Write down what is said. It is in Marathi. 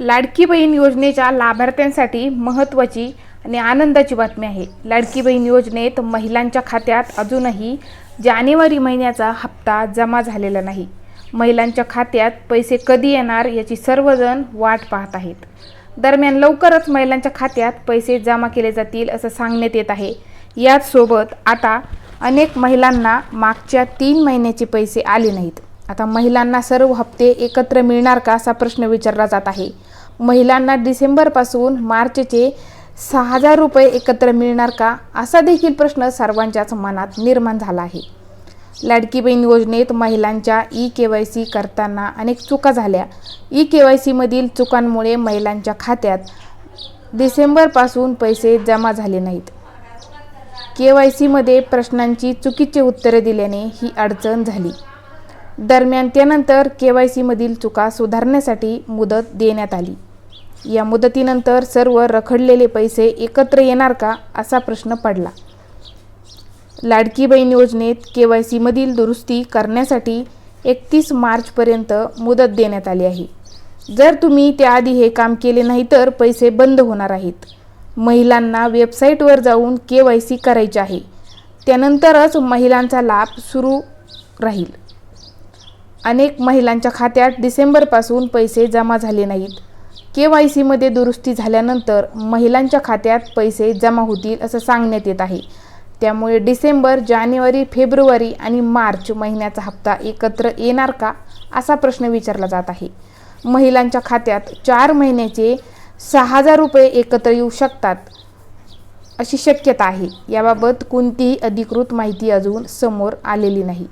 लाडकी बहीण योजनेच्या लाभार्थ्यांसाठी महत्त्वाची आणि आनंदाची बातमी आहे. लाडकी बहीण योजनेत महिलांच्या खात्यात अजूनही जानेवारी महिन्याचा हप्ता जमा झालेला नाही. महिलांच्या खात्यात पैसे कधी येणार याची सर्वजण वाट पाहत आहेत. दरम्यान लवकरच महिलांच्या खात्यात पैसे जमा केले जातील असं सांगण्यात येत आहे. याचसोबत आता अनेक महिलांना मागच्या तीन महिन्याचे पैसे आले नाहीत. आता महिलांना सर्व हप्ते एकत्र मिळणार का असा प्रश्न विचारला जात आहे. महिलांना डिसेंबरपासून मार्चचे सहा हजार रुपये एकत्र मिळणार का असा देखील प्रश्न सर्वांच्याच मनात निर्माण झाला आहे. लाडकी बहीण योजनेत महिलांच्या ई के वाय सी करताना अनेक चुका झाल्या. ई के वाय सीमधील चुकांमुळे महिलांच्या खात्यात डिसेंबरपासून पैसे जमा झाले नाहीत. के वाय सीमध्ये प्रश्नांची चुकीची उत्तरे दिल्याने ही अडचण झाली. दरम्यान त्यानंतर के वाय सीमधील चुका सुधारण्यासाठी मुदत देण्यात आली. या मुदतीनंतर सर्व रखडलेले पैसे एकत्र येणार का असा प्रश्न पडला. लाडकी बहीण योजनेत के वाय सीमधील दुरुस्ती करण्यासाठी एकतीस मार्चपर्यंत मुदत देण्यात आली आहे. जर तुम्ही त्याआधी हे काम केले नाही तर पैसे बंद होणार आहेत. महिलांना वेबसाईटवर जाऊन के वाय सी करायचे आहे. त्यानंतरच महिलांचा लाभ सुरू राहील. अनेक महिलांच्या खात्यात डिसेंबरपासून पैसे जमा झाले नाहीत. के वाय सीमध्ये दुरुस्ती झाल्यानंतर महिलांच्या खात्यात पैसे जमा होतील असं सांगण्यात येत आहे. त्यामुळे डिसेंबर जानेवारी फेब्रुवारी आणि मार्च महिन्याचा हप्ता एकत्र येणार का असा प्रश्न विचारला जात आहे. महिलांच्या खात्यात चार महिन्याचे सहा हजार रुपये एकत्र येऊ शकतात अशी शक्यता आहे. याबाबत कोणतीही अधिकृत माहिती अजून समोर आलेली नाही.